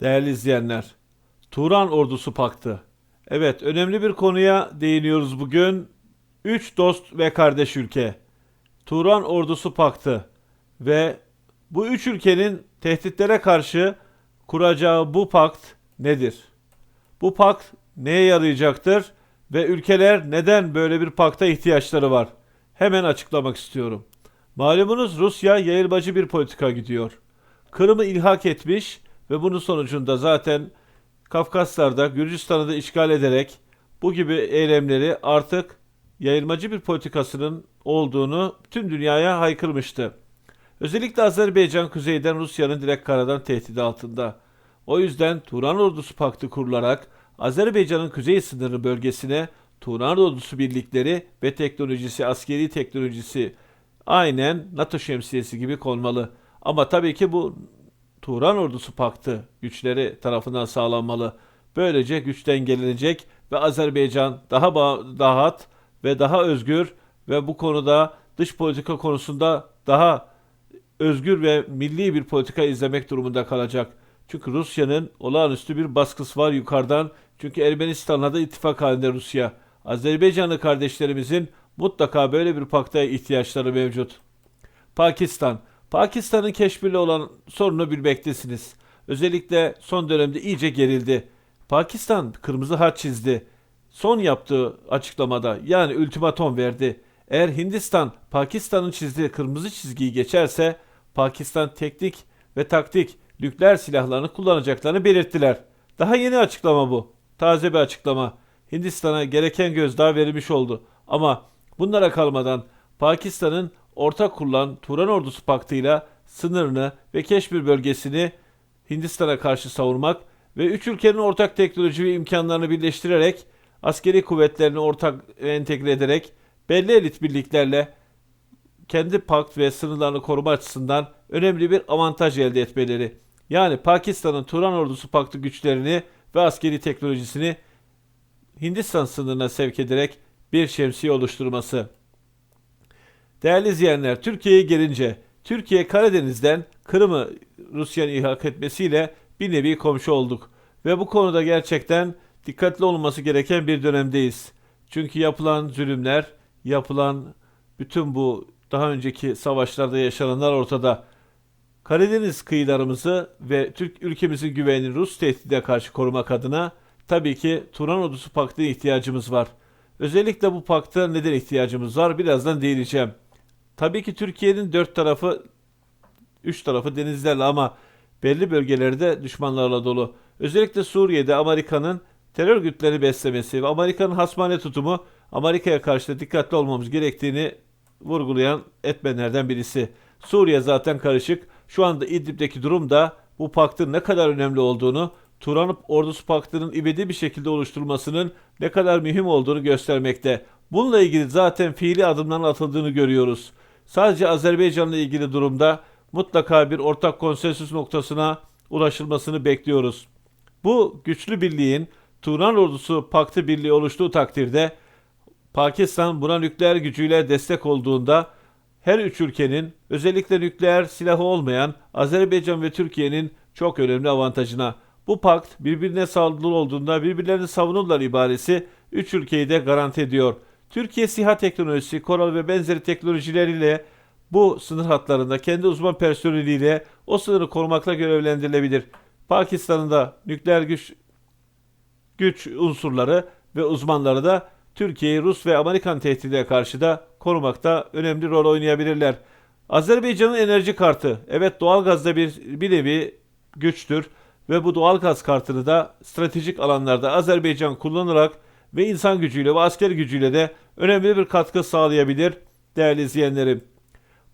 Değerli izleyenler, Turan Ordusu Paktı. Evet, önemli bir konuya değiniyoruz bugün. Üç dost ve kardeş ülke. Turan Ordusu Paktı ve bu üç ülkenin tehditlere karşı kuracağı bu pakt nedir? Bu pakt neye yarayacaktır ve ülkeler neden böyle bir pakta ihtiyaçları var? Hemen açıklamak istiyorum. Malumunuz Rusya yayılmacı bir politika gidiyor. Kırım'ı ilhak etmiş ve bunun sonucunda zaten Kafkaslar'da Gürcistan'ı da işgal ederek bu gibi eylemleri artık yayılmacı bir politikasının olduğunu tüm dünyaya haykırmıştı. Özellikle Azerbaycan kuzeyden Rusya'nın direkt karadan tehdidi altında. O yüzden Turan Ordusu Paktı kurularak Azerbaycan'ın kuzey sınırı bölgesine Turan Ordusu birlikleri ve teknolojisi, askeri teknolojisi aynen NATO şemsiyesi gibi konmalı. Ama tabii ki bu Turan Ordusu Paktı güçleri tarafından sağlanmalı. Böylece güç dengelenecek ve Azerbaycan daha rahat ve daha özgür ve bu konuda dış politika konusunda daha özgür ve milli bir politika izlemek durumunda kalacak. Çünkü Rusya'nın olağanüstü bir baskısı var yukarıdan. Çünkü Ermenistan'la da ittifak halinde Rusya. Azerbaycanlı kardeşlerimizin mutlaka böyle bir pakta ihtiyaçları mevcut. Pakistan. Pakistan'ın keşfiyle olan sorunu bilmektesiniz. Özellikle son dönemde iyice gerildi. Pakistan kırmızı hat çizdi. Son yaptığı açıklamada yani ultimatom verdi. Eğer Hindistan Pakistan'ın çizdiği kırmızı çizgiyi geçerse Pakistan teknik ve taktik nükleer silahlarını kullanacaklarını belirttiler. Daha yeni açıklama bu. Taze bir açıklama. Hindistan'a gereken gözdağı verilmiş oldu. Ama bunlara kalmadan Pakistan'ın ortak kurulan Turan Ordusu Paktı'yla sınırını ve Keşmir bölgesini Hindistan'a karşı savurmak ve üç ülkenin ortak teknoloji ve imkanlarını birleştirerek askeri kuvvetlerini ortak entegre ederek belli elit birliklerle kendi pakt ve sınırlarını koruma açısından önemli bir avantaj elde etmeleri. Yani Pakistan'ın Turan Ordusu Paktı güçlerini ve askeri teknolojisini Hindistan sınırına sevk ederek bir şemsiye oluşturması. Değerli izleyenler, Türkiye'ye gelince Türkiye Karadeniz'den Kırım'ı Rusya'nın ihak etmesiyle bir nevi komşu olduk. Ve bu konuda gerçekten dikkatli olması gereken bir dönemdeyiz. Çünkü yapılan zulümler, yapılan bütün bu daha önceki savaşlarda yaşananlar ortada. Karadeniz kıyılarımızı ve Türk ülkemizin güvenini Rus tehdidine karşı korumak adına tabii ki Turan Ordusu Paktı'na ihtiyacımız var. Özellikle bu pakta neden ihtiyacımız var birazdan değineceğim. Tabii ki Türkiye'nin dört tarafı, üç tarafı denizlerle ama belli bölgelerde düşmanlarla dolu. Özellikle Suriye'de Amerika'nın terör örgütleri beslemesi ve Amerika'nın hasmane tutumu Amerika'ya karşı da dikkatli olmamız gerektiğini vurgulayan etmenlerden birisi. Suriye zaten karışık. Şu anda İdlib'deki durum da bu paktın ne kadar önemli olduğunu, Turan Ordusu Paktı'nın ibedi bir şekilde oluşturulmasının ne kadar mühim olduğunu göstermekte. Bununla ilgili zaten fiili adımların atıldığını görüyoruz. Sadece Azerbaycan'la ilgili durumda mutlaka bir ortak konsensüs noktasına ulaşılmasını bekliyoruz. Bu güçlü birliğin Turan Ordusu Paktı Birliği oluştuğu takdirde Pakistan buna nükleer gücüyle destek olduğunda her üç ülkenin özellikle nükleer silahı olmayan Azerbaycan ve Türkiye'nin çok önemli avantajına. Bu pakt birbirine saldırı olduğunda birbirlerini savunurlar ibaresi üç ülkeyi de garanti ediyor. Türkiye SİHA teknolojisi, Koral ve benzeri teknolojileriyle bu sınır hatlarında kendi uzman personeliyle o sınırı korumakla görevlendirilebilir. Pakistan'ın da nükleer güç güç unsurları ve uzmanları da Türkiye'yi Rus ve Amerikan tehdidine karşı da korumakta önemli rol oynayabilirler. Azerbaycan'ın enerji kartı, evet doğalgazda bir, bir nevi güçtür ve bu doğalgaz kartını da stratejik alanlarda Azerbaycan kullanarak ve insan gücüyle ve asker gücüyle de önemli bir katkı sağlayabilir değerli izleyenlerim.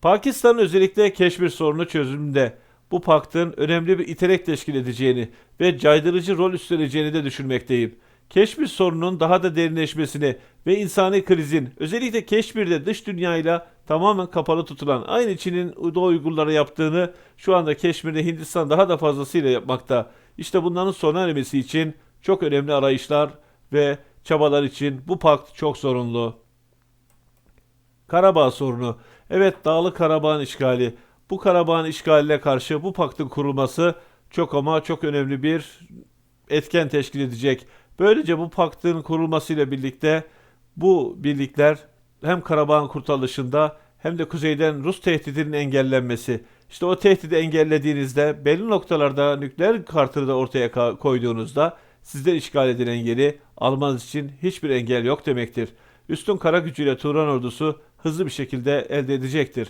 Pakistan özellikle Keşmir sorunu çözümünde bu paktın önemli bir iterek teşkil edeceğini ve caydırıcı rol üstleneceğini de düşünmekteyim. Keşmir sorununun daha da derinleşmesini ve insani krizin özellikle Keşmir'de dış dünyayla tamamen kapalı tutulan aynı Çin'in Doğu Uygurlara yaptığını şu anda Keşmir'de Hindistan daha da fazlasıyla yapmakta. İşte bunların sona ermesi için çok önemli arayışlar ve çabalar için bu pakt çok zorunlu. Karabağ sorunu. Evet Dağlı Karabağ'ın işgali. Bu Karabağ'ın işgaline karşı bu paktın kurulması çok ama çok önemli bir etken teşkil edecek. Böylece bu paktın kurulmasıyla birlikte bu birlikler hem Karabağ'ın kurtarılışında hem de kuzeyden Rus tehdidinin engellenmesi. İşte o tehdidi engellediğinizde belli noktalarda nükleer kartını da ortaya koyduğunuzda sizden işgal edilen yeri almanız için hiçbir engel yok demektir. Üstün kara gücüyle Turan ordusu hızlı bir şekilde elde edecektir.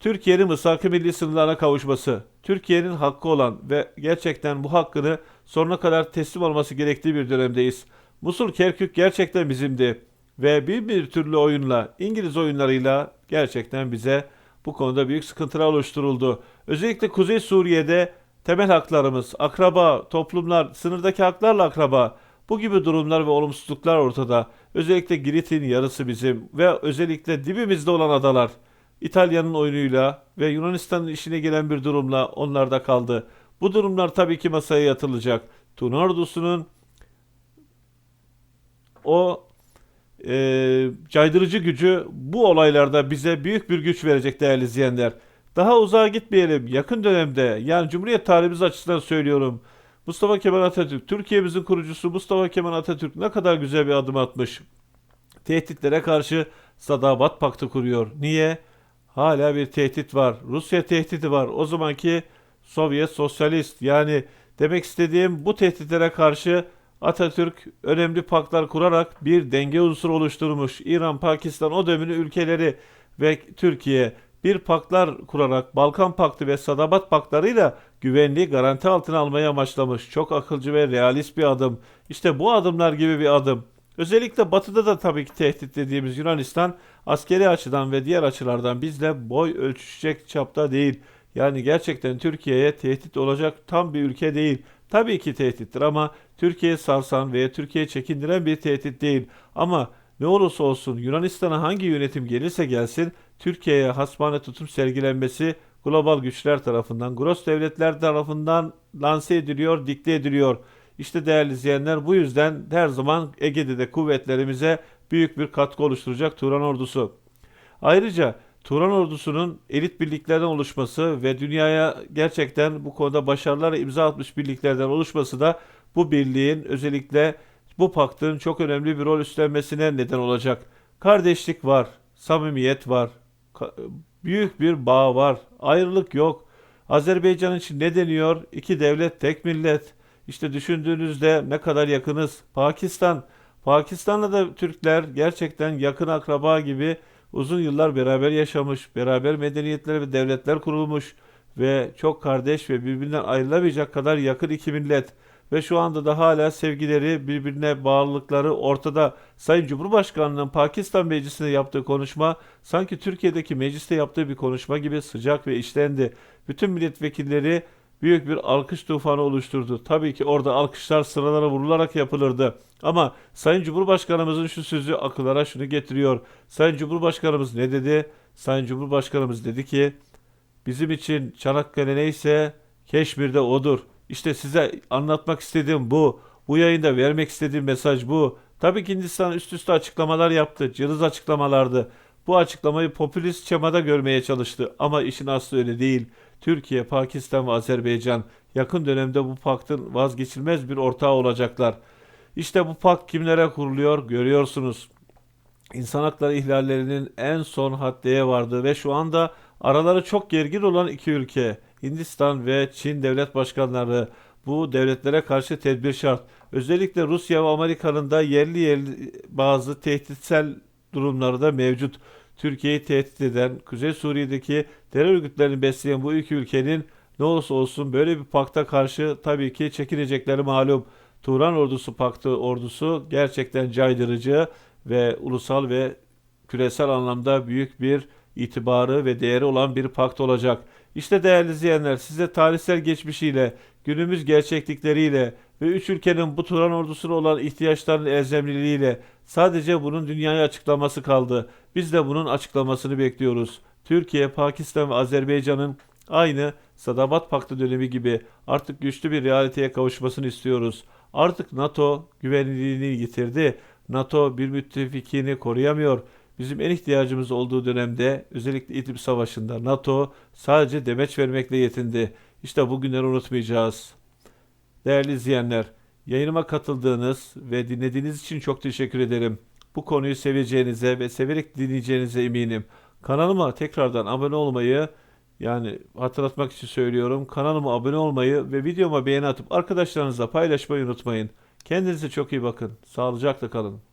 Türkiye'nin mısaki milli sınırlarına kavuşması, Türkiye'nin hakkı olan ve gerçekten bu hakkını sonuna kadar teslim olması gerektiği bir dönemdeyiz. Musul Kerkük gerçekten bizimdi ve bir bir türlü oyunla, İngiliz oyunlarıyla gerçekten bize bu konuda büyük sıkıntılar oluşturuldu. Özellikle Kuzey Suriye'de temel haklarımız, akraba, toplumlar, sınırdaki haklarla akraba, bu gibi durumlar ve olumsuzluklar ortada. Özellikle Girit'in yarısı bizim ve özellikle dibimizde olan adalar. İtalya'nın oyunuyla ve Yunanistan'ın işine gelen bir durumla onlar da kaldı. Bu durumlar tabii ki masaya yatılacak. Tuna ordusunun o e, caydırıcı gücü bu olaylarda bize büyük bir güç verecek değerli izleyenler. Daha uzağa gitmeyelim. Yakın dönemde yani Cumhuriyet tarihimiz açısından söylüyorum. Mustafa Kemal Atatürk, Türkiye'mizin kurucusu Mustafa Kemal Atatürk ne kadar güzel bir adım atmış. Tehditlere karşı Sadabat Paktı kuruyor. Niye? Hala bir tehdit var. Rusya tehdidi var. O zamanki Sovyet sosyalist yani demek istediğim bu tehditlere karşı Atatürk önemli paktlar kurarak bir denge unsuru oluşturmuş. İran, Pakistan, o dönemin ülkeleri ve Türkiye bir paktlar kurarak Balkan Paktı ve Sadabat Paktlarıyla güvenliği garanti altına almaya amaçlamış. Çok akılcı ve realist bir adım. İşte bu adımlar gibi bir adım. Özellikle batıda da tabii ki tehdit dediğimiz Yunanistan askeri açıdan ve diğer açılardan bizle boy ölçüşecek çapta değil. Yani gerçekten Türkiye'ye tehdit olacak tam bir ülke değil. Tabii ki tehdittir ama Türkiye'yi sarsan veya Türkiye'yi çekindiren bir tehdit değil. Ama ne olursa olsun Yunanistan'a hangi yönetim gelirse gelsin Türkiye'ye hasmane tutum sergilenmesi global güçler tarafından, gross devletler tarafından lanse ediliyor, dikte ediliyor. İşte değerli izleyenler bu yüzden her zaman Ege'de de kuvvetlerimize büyük bir katkı oluşturacak Turan ordusu. Ayrıca Turan ordusunun elit birliklerden oluşması ve dünyaya gerçekten bu konuda başarılar imza atmış birliklerden oluşması da bu birliğin özellikle bu paktın çok önemli bir rol üstlenmesine neden olacak. Kardeşlik var, samimiyet var, büyük bir bağ var, ayrılık yok. Azerbaycan için ne deniyor? İki devlet, tek millet. İşte düşündüğünüzde ne kadar yakınız. Pakistan, Pakistan'la da Türkler gerçekten yakın akraba gibi uzun yıllar beraber yaşamış, beraber medeniyetler ve devletler kurulmuş ve çok kardeş ve birbirinden ayrılamayacak kadar yakın iki millet ve şu anda da hala sevgileri, birbirine bağlılıkları ortada. Sayın Cumhurbaşkanı'nın Pakistan Meclisi'nde yaptığı konuşma sanki Türkiye'deki mecliste yaptığı bir konuşma gibi sıcak ve işlendi. Bütün milletvekilleri büyük bir alkış tufanı oluşturdu. Tabii ki orada alkışlar sıralara vurularak yapılırdı. Ama Sayın Cumhurbaşkanımızın şu sözü akıllara şunu getiriyor. Sayın Cumhurbaşkanımız ne dedi? Sayın Cumhurbaşkanımız dedi ki bizim için Çanakkale neyse Keşmir'de odur. İşte size anlatmak istediğim bu. Bu yayında vermek istediğim mesaj bu. Tabii ki Hindistan üst üste açıklamalar yaptı. Cılız açıklamalardı. Bu açıklamayı popülist çemada görmeye çalıştı. Ama işin aslı öyle değil. Türkiye, Pakistan ve Azerbaycan yakın dönemde bu paktın vazgeçilmez bir ortağı olacaklar. İşte bu pakt kimlere kuruluyor görüyorsunuz. İnsan hakları ihlallerinin en son haddeye vardığı ve şu anda araları çok gergin olan iki ülke Hindistan ve Çin devlet başkanları bu devletlere karşı tedbir şart. Özellikle Rusya ve Amerika'nın da yerli yerli bazı tehditsel durumları da mevcut. Türkiye'yi tehdit eden, Kuzey Suriye'deki terör örgütlerini besleyen bu iki ülkenin ne olursa olsun böyle bir pakta karşı tabii ki çekinecekleri malum. Turan ordusu paktı ordusu gerçekten caydırıcı ve ulusal ve küresel anlamda büyük bir itibarı ve değeri olan bir pakt olacak. İşte değerli izleyenler size tarihsel geçmişiyle, günümüz gerçeklikleriyle ve üç ülkenin bu Turan ordusuna olan ihtiyaçlarının elzemliliğiyle sadece bunun dünyaya açıklaması kaldı. Biz de bunun açıklamasını bekliyoruz. Türkiye, Pakistan ve Azerbaycan'ın aynı Sadabat Paktı dönemi gibi artık güçlü bir realiteye kavuşmasını istiyoruz. Artık NATO güvenliğini yitirdi. NATO bir müttefikini koruyamıyor. Bizim en ihtiyacımız olduğu dönemde özellikle İdlib Savaşı'nda NATO sadece demeç vermekle yetindi. İşte bu günleri unutmayacağız. Değerli izleyenler, yayınıma katıldığınız ve dinlediğiniz için çok teşekkür ederim. Bu konuyu seveceğinize ve severek dinleyeceğinize eminim. Kanalıma tekrardan abone olmayı yani hatırlatmak için söylüyorum. Kanalıma abone olmayı ve videoma beğeni atıp arkadaşlarınızla paylaşmayı unutmayın. Kendinize çok iyi bakın. Sağlıcakla kalın.